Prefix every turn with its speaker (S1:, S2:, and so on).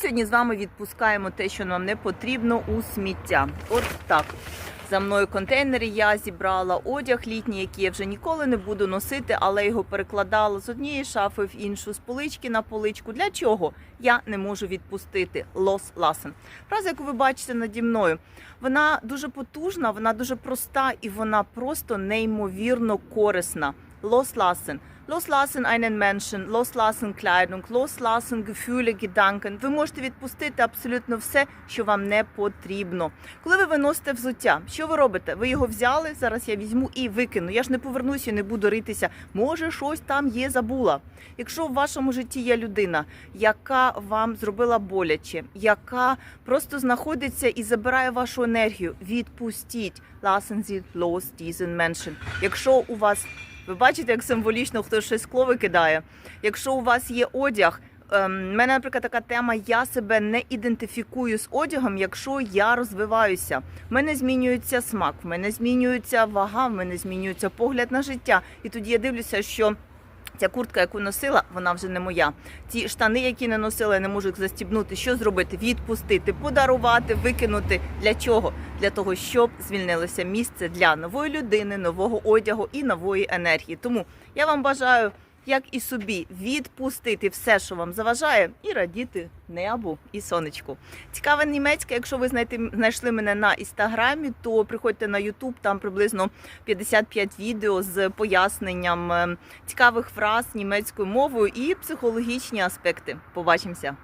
S1: Сьогодні з вами відпускаємо те, що нам не потрібно у сміття. От так. За мною контейнери я зібрала одяг літній, який я вже ніколи не буду носити, але його перекладала з однієї шафи в іншу, з полички на поличку. Для чого? Я не можу відпустити. Лос ласен. Фраза, яку ви бачите наді мною, вона дуже потужна, вона дуже проста і вона просто неймовірно корисна. Loslassen. Loslassen einen Menschen, loslassen Kleidung, loslassen Gefühle, Gedanken. Ви можете відпустити абсолютно все, що вам не потрібно. Коли ви виносите взуття, що ви робите? Ви його взяли, зараз я візьму і викину. Я ж не повернуся і не буду ритися. Може, щось там є, забула. Якщо в вашому житті є людина, яка вам зробила боляче, яка просто знаходиться і забирає вашу енергію, відпустіть. Lassen Sie los diesen Menschen. Якщо у вас ви бачите, як символічно хтось щось скло викидає. Якщо у вас є одяг, ем, в мене, наприклад, така тема: я себе не ідентифікую з одягом, якщо я розвиваюся. В мене змінюється смак, в мене змінюється вага, в мене змінюється погляд на життя. І тоді я дивлюся, що. Ця куртка, яку носила, вона вже не моя. Ті штани, які не носила, я не можу їх застібнути. Що зробити? Відпустити, подарувати, викинути. Для чого? Для того, щоб звільнилося місце для нової людини, нового одягу і нової енергії. Тому я вам бажаю, як і собі, відпустити все, що вам заважає, і радіти небу і сонечку. Цікаве німецьке. Якщо ви знайти, знайшли мене на інстаграмі, то приходьте на Ютуб, там приблизно 55 відео з поясненням е, цікавих фраз німецькою мовою і психологічні аспекти. Побачимося.